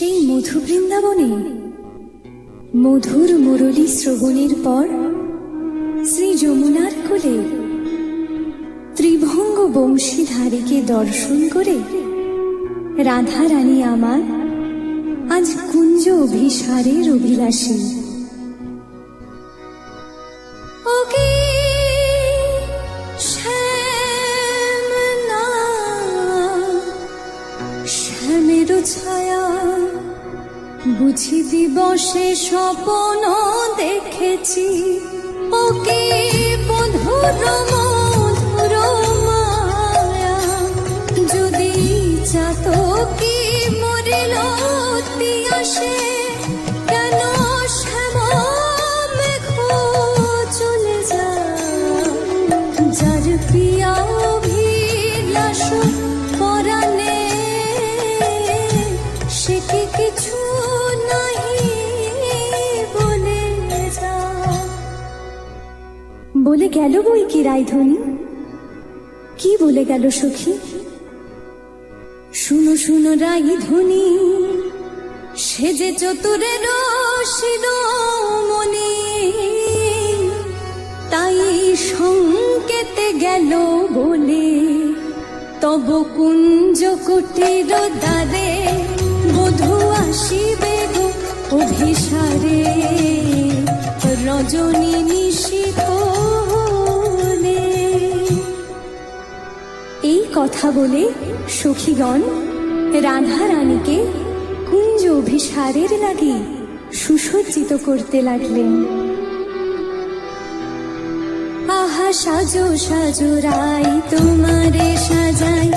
মধু বৃন্দাবনে মধুর মুরলী শ্রবণের পর শ্রী যমুনার কোলে ত্রিভঙ্গ বংশীধারীকে দর্শন করে রাধা রানী আমার আজ কুঞ্জ অভিসারের অভিলাষী। শ্যামের ছায়া বুঝি দিবসে স্বপন দেখেছি। ওকে বধুর মধুর মায়া যদি চাতকি মরিল আসে। বলে গেল বই কি রায়ধনী কি বলে গেল সখী? শুনো শুনো রায়ধনী সে যে চতুরের মনে। তাই সংকেতে গেল বলে, তব কুঞ্জ কুটির দ্বারে বধু আসিবে গো অভিসারে। রজনী নিশিকোলে এই কথা বলে সখীগণ রাধা রানীকে কুঞ্জ অভিসারের লাগে সুসজ্জিত করতে লাগলেন। আহা, সাজো সাজো, রাই তোমারে সাজাই